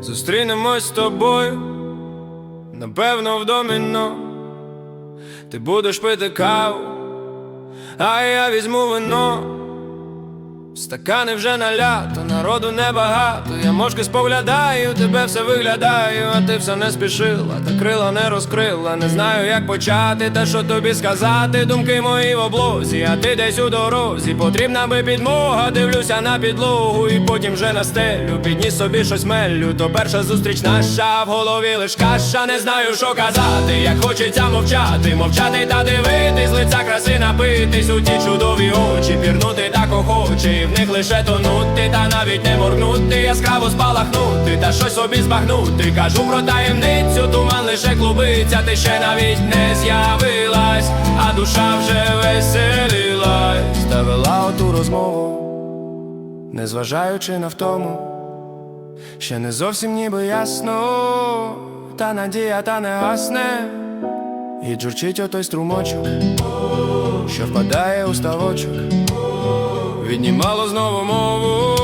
Зустрінемось з тобою, напевно, в доміно. Ти будеш пити каву, а я візьму вино. Стакани вже налято, народу небагато. Я мошки споглядаю, тебе все виглядаю, а ти все не спішила, та крила не розкрила. Не знаю, як почати, та що тобі сказати. Думки мої в облозі, а ти десь у дорозі. Потрібна би підмога, дивлюся на підлогу, і потім вже на стелю. Підніс собі щось мелю. То перша зустріч наша в голові лиш каша. Не знаю, що казати, як хочеться мовчати, мовчати та дивитись, лиця краси у ті чудові очі, пірнути так охоче, і в них лише тонути, та навіть не моргнути, яскраво спалахнути, та щось собі збагнути. Кажу про таємницю, туман лише клубиться, ти ще навіть не з'явилась, а душа вже веселилась, та вела оту розмову, незважаючи на втому. Ще не зовсім ніби ясно, та надія та не гасне, і джурчить отой струмочок, що впадає у ставочок, віднімало знову мову,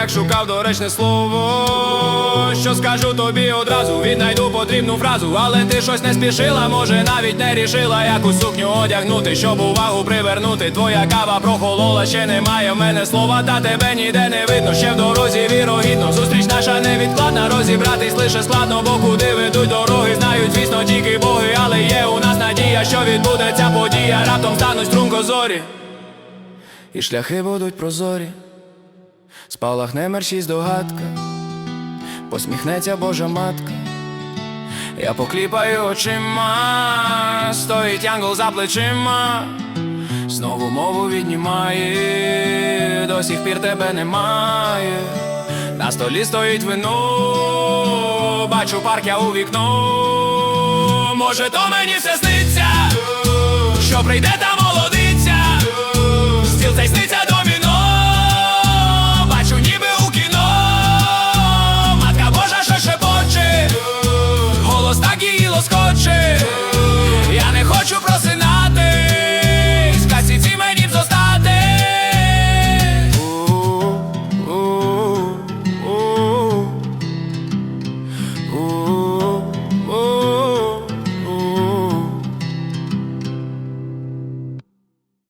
як шукав доречне слово, що скажу тобі одразу, віднайду потрібну фразу, але ти щось не спішила, може навіть не рішила, яку сукню одягнути, щоб увагу привернути. Твоя кава прохолола, ще немає в мене слова, та тебе ніде не видно. Ще в дорозі вірогідно. Зустріч наша невідкладна, розібратись лише складно, бо куди ведуть дороги, знають, звісно, тільки боги, але є у нас надія, що відбудеться подія. Раптом стануть струнко зорі, і шляхи будуть прозорі. Спалахне мерщій здогадка, посміхнеться Божа матка. Я покліпаю очима, стоїть янгол за плечима, знову мову віднімає, до сих пір тебе немає. На столі стоїть вино, бачу парк я у вікно. Може, то мені все сниться, що прийде та молодиця, стіл цей сниться доміно, бачу, ніби у кіно, матка Божа що шепоче, голос так її лоскоче.